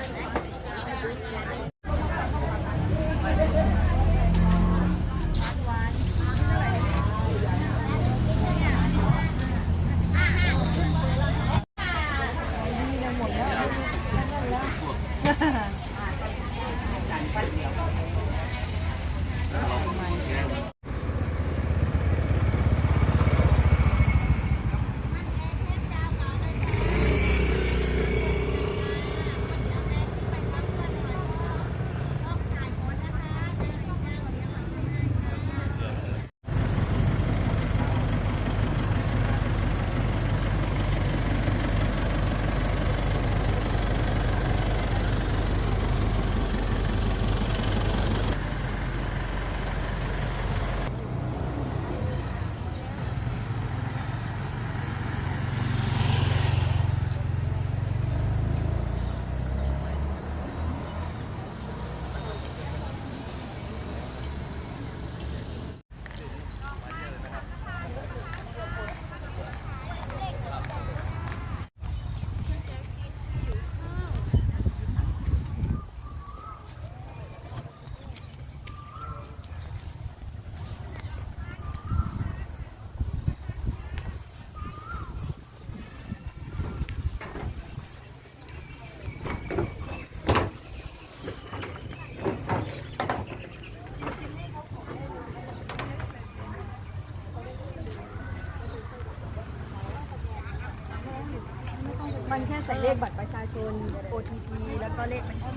Thursday. มันแค่ใส่เลขบัตรประชาชน OTP แล้วก็เลขบัญชี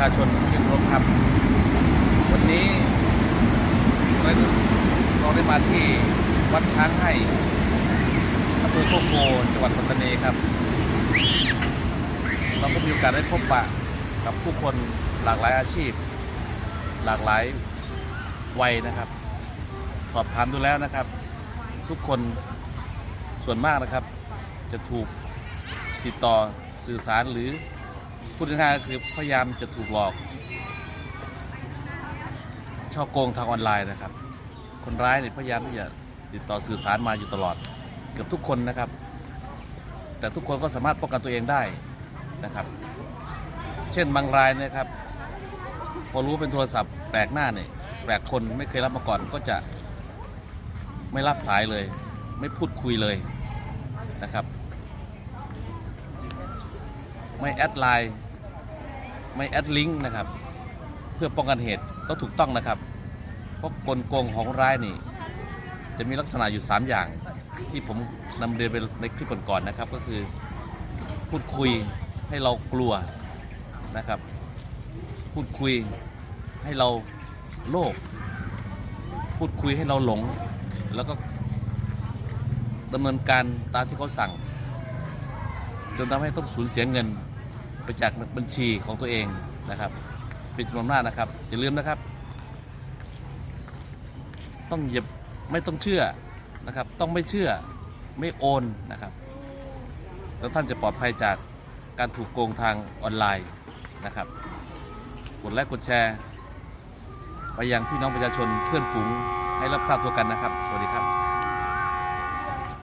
ชาชนที่รพครับ วันนี้เราเราได้มาที่วัดช้างให้อำเภอโคกโพจังหวัดปัตตานีครับ เราก็มีโอกาสได้พบปะกับผู้คนหลากหลายอาชีพ หลากหลายวัยนะครับ สอบถามดูแล้วนะครับ ทุกคนส่วนมากนะครับจะถูกติดต่อสื่อสารหรือ พูดง่ายๆก็คือพยายามจะถูกหลอกช่อโกงทางออนไลน์นะครับ คนร้ายเนี่ยพยายามที่จะติดต่อสื่อสารมาอยู่ตลอด เกือบทุกคนนะครับ แต่ทุกคนก็สามารถป้องกันตัวเองได้นะครับ เช่นบางรายนะครับ พอรู้เป็นโทรศัพท์แปลกหน้าเนี่ยแปลกคนไม่เคยรับมาก่อนก็จะไม่รับสายเลย ไม่พูดคุยเลยนะครับ ไม่แอดไลน์ ไม่แอดลิงก์นะครับ เพื่อป้องกันเหตุก็ถูกต้องนะครับเพราะกลโกงของร้ายนี่ จะมีลักษณะอยู่ 3 อย่าง ที่ผมนำเรียนไปในคลิปก่อนๆนะครับ ก็คือพูดคุยให้เรากลัวนะครับ พูดคุยให้เราโลภพูดคุยให้เราหลง แล้วก็ดำเนินการตามที่เขาสั่ง จนทำให้ต้องสูญเสียเงิน ไปจากบัญชีของตัวเองนะครับเป็นจำนวนมากนะครับ อย่าลืมนะครับ ต้องอย่าไม่ต้องเชื่อนะครับ ต้องไม่เชื่อไม่โอนนะครับแล้วท่านจะปลอดภัยจากการถูกโกงทางออนไลน์นะครับ กดไลค์กดแชร์ ไปยังพี่น้องประชาชนเพื่อนฝูงให้รับทราบตัวกันนะครับ สวัสดีครับ